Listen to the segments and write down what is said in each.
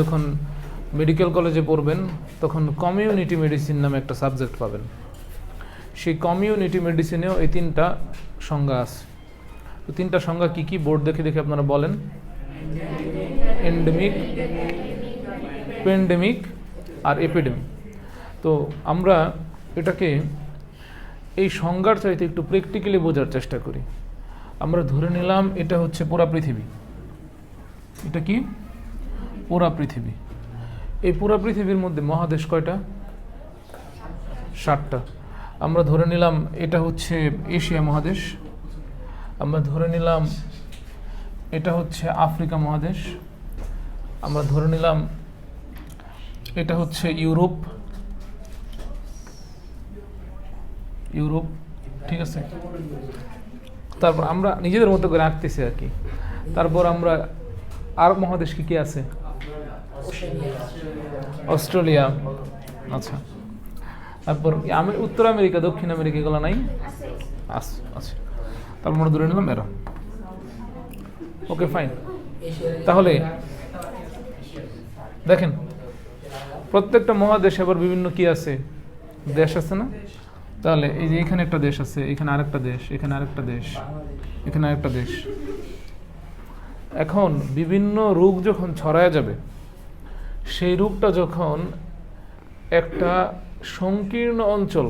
যখন মেডিকেল কলেজে পড়বেন, তখন কমিউনিটি মেডিসিন নামে একটা সাবজেক্ট পাবেন। সেই কমিউনিটি মেডিসিনেও এই তিনটা সংজ্ঞা আছে। তো তিনটা সংজ্ঞা কি কি? বোর্ড দেখে দেখে আপনারা বলেন। এন্ডেমিক পেন্ডেমিক আর এপিডেমিক তো আমরা এটাকে এই সংজ্ঞার চাইতে একটু প্র্যাকটিক্যালি বোঝার চেষ্টা করি। আমরা ধরে নিলাম এটা হচ্ছে পুরা পৃথিবী। এটা কি? পুরা পৃথিবী। এই পুরা পৃথিবীর মধ্যে মহাদেশ কয়টা? ষাটটা আমরা ধরে নিলাম এটা হচ্ছে এশিয়া মহাদেশ। আমরা ধরে নিলাম এটা হচ্ছে আফ্রিকা মহাদেশ। আমরা ধরে নিলাম এটা হচ্ছে ইউরোপ। ইউরোপ, ঠিক আছে? তারপর আমরা নিজেদের মতো করে আঁকতেছি আর কি। তারপর আমরা আর মহাদেশ কি কি আছে? অস্ট্রেলিয়া। আচ্ছা। তারপর আমি উত্তর আমেরিকা, দক্ষিণ আমেরিকা এগুলো নাই? আস- আছে তারপর আমরা ধরে নিলাম এরা। Okay, fine. তাহলে, দেখেন, প্রত্যেকটা মহাদেশে আবার বিভিন্ন কি আছে? দেশ আছে না? তাহলে এই যে এখানে একটা দেশ আছে, এখানে আরেকটা দেশ, এখানে আরেকটা দেশ, এখানে আরেকটা দেশ। এখন বিভিন্ন রোগ যখন ছড়ায় যাবে সেই রূপটা যখন একটা সংকীর্ণ অঞ্চল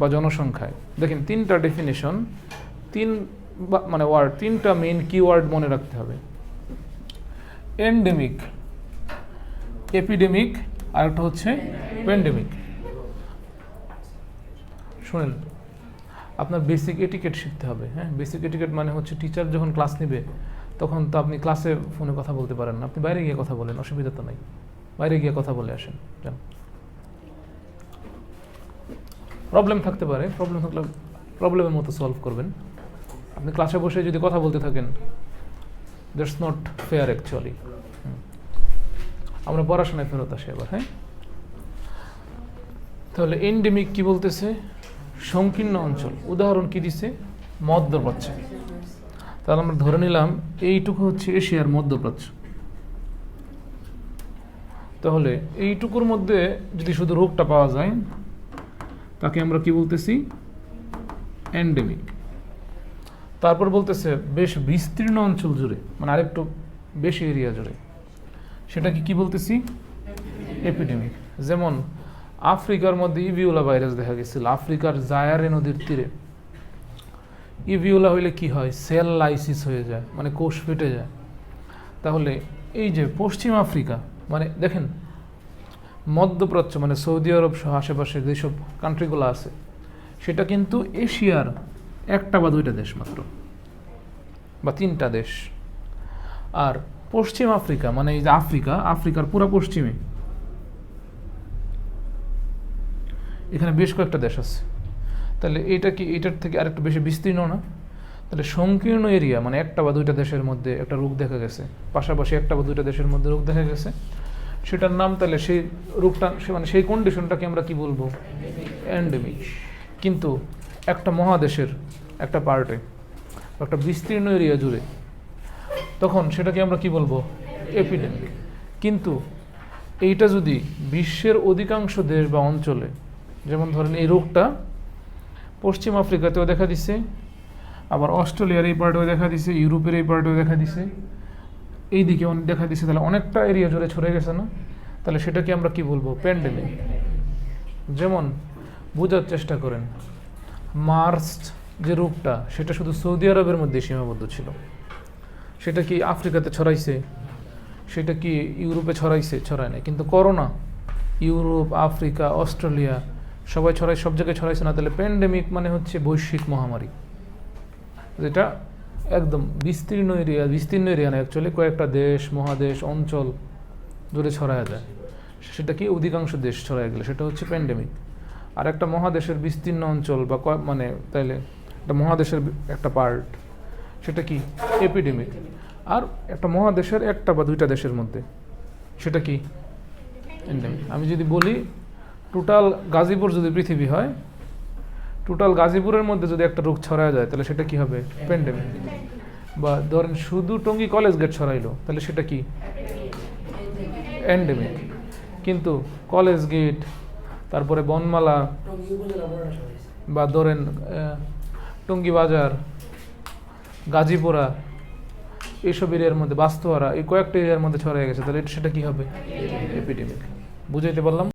বা জনসংখ্যায়, দেখেন তিনটা ডেফিনেশন তিন মানে ওয়ার্ড তিনটা মেইন কিওয়ার্ড মনে রাখতে হবে। এন্ডেমিক এপিডেমিক আর একটা হচ্ছে প্যান্ডেমিক শুনেন, আপনার বেসিক এটিকেট শিখতে হবে হ্যাঁ? বেসিক এটিকেট মানে হচ্ছে টিচার যখন ক্লাস নেবে, তখন তো আপনি ক্লাসে ফোনে কথা বলতে পারেন না, আপনি বাইরে গিয়ে কথা বলেন, অসুবিধা তো নাই। বাইরে গিয়ে কথা বলে আসেন, যান। প্রবলেম থাকতে পারে প্রবলেম থাকলে প্রবলেমের মতো সলভ করবেন। আপনি ক্লাসে বসে যদি কথা বলতে থাকেন দ্যাটস নট ফেয়ার অ্যাকচুয়ালি আমরা পড়াশোনায় ফেরত আসি এবার হ্যাঁ? তাহলে এন্ডেমিক কি বলতেছে? সংকীর্ণ অঞ্চল। উদাহরণ কি দিছে? মধ্যপ্রাচ্য। তাহলে আমরা ধরে নিলাম, এইটুকু হচ্ছে এশিয়ার মধ্যপ্রাচ্য। তাহলে এইটুকুর মধ্যে যদি শুধু রোগটা পাওয়া যায়, তাকে আমরা কি বলতেছি? অ্যান্ডেমিক তারপর বলতেছে, বেশ বিস্তীর্ণ অঞ্চল জুড়ে মানে আরেকটু বেশি এরিয়া জুড়ে, সেটাকে কি বলতেছি? এপিডেমিক যেমন আফ্রিকার মধ্যে ইভিওলা ভাইরাস দেখা গেছিল, আফ্রিকার জায়ারে নদীর তীরে। ইভিওলা হইলে কি হয়? সেল লাইসিস হয়ে যায় মানে কোষ ফেটে যায়। তাহলে এই যে পশ্চিম আফ্রিকা মানে দেখেন, মধ্যপ্রাচ্য মানে সৌদি আরব সহ আশেপাশে যেসব কান্ট্রিগুলো আছে, সেটা কিন্তু এশিয়ার একটা বা দুইটা দেশ মাত্র বা তিনটা দেশ। আর পশ্চিম আফ্রিকা মানে এই যে আফ্রিকা, আফ্রিকার পুরো পশ্চিমে এখানে বেশ কয়েকটা দেশ আছে। তাহলে এটা কি এটার থেকে আরেকটু বেশি বিস্তীর্ণ না? তাহলে সংকীর্ণ এরিয়া মানে একটা বা দুইটা দেশের মধ্যে একটা রোগ দেখা গেছে। পাশাপাশি একটা বা দুইটা দেশের মধ্যে রোগ দেখা গেছে। সেটার নাম তাহলে সেই রোগটা মানে সেই কন্ডিশনটাকে আমরা কি বলব? এন্ডেমিক কিন্তু একটা মহাদেশের একটা পার্টে একটা বিস্তীর্ণ এরিয়া জুড়ে, তখন সেটাকে আমরা কি বলব? এপিডেমিক কিন্তু এইটা যদি বিশ্বের অধিকাংশ দেশ বা অঞ্চলে, যেমন ধরেন এই রোগটা পশ্চিম আফ্রিকাতেও দেখা দিছে আবার অস্ট্রেলিয়ার এই পার্টেও দেখা দিছে, ইউরোপের এই পার্টেও দেখা দিছে। এই দিকে দেখা দিছে, তাহলে অনেকটা এরিয়া জুড়ে ছড়ে গেছে না? তাহলে সেটাকে আমরা কি বলব? প্যান্ডেমিক যেমন, বোঝার চেষ্টা করেন মার্স যে রোগটা সেটা শুধু সৌদি আরবের মধ্যে সীমাবদ্ধ ছিল। সেটা কি আফ্রিকাতে ছড়াইছে? সেটা কি ইউরোপে ছড়াইছে? ছড়ায় নাই। কিন্তু করোনা, ইউরোপ, আফ্রিকা, অস্ট্রেলিয়া, সবাই ছড়াই সব জায়গায় ছড়াইছে না। তাহলে প্যান্ডেমিক মানে হচ্ছে বৈশ্বিক মহামারী। যেটা একদম বিস্তীর্ণ এরিয়া বিস্তীর্ণ এরিয়া না অ্যাকচুয়ালি কয়েকটা দেশ, মহাদেশ, অঞ্চল জুড়ে ছড়ায় যায়। সেটা কি অধিকাংশ দেশ ছড়ায় গেলে? সেটা হচ্ছে প্যান্ডেমিক আর একটা মহাদেশের বিস্তীর্ণ অঞ্চল বা মানে তাইলে একটা মহাদেশের একটা পার্ট সেটা কি? এপিডেমিক আর একটা মহাদেশের একটা বা দুইটা দেশের মধ্যে, সেটা কি? এন্ডেমিক আমি যদি বলি টোটাল গাজীপুর যদি পৃথিবী হয় টোটাল গাজীপুরের মধ্যে যদি একটা রোগ ছড়ায় যায় তাহলে সেটা কি হবে? প্যান্ডেমিক বা ধরেন শুধু টঙ্গী কলেজ গেট ছড়াইলো তাহলে সেটা কি? এন্ডেমিক কিন্তু কলেজ গেট তারপরে বনমালা বা ধরেন টঙ্গী বাজার গাজীপুরা এইসব এরিয়ার মধ্যে বাস্তহারা এই কয়েকটা এরিয়ার মধ্যে ছড়িয়ে গেছে তাহলে এটা- সেটা কি হবে? এপিডেমিক বুঝাইতে পারলাম?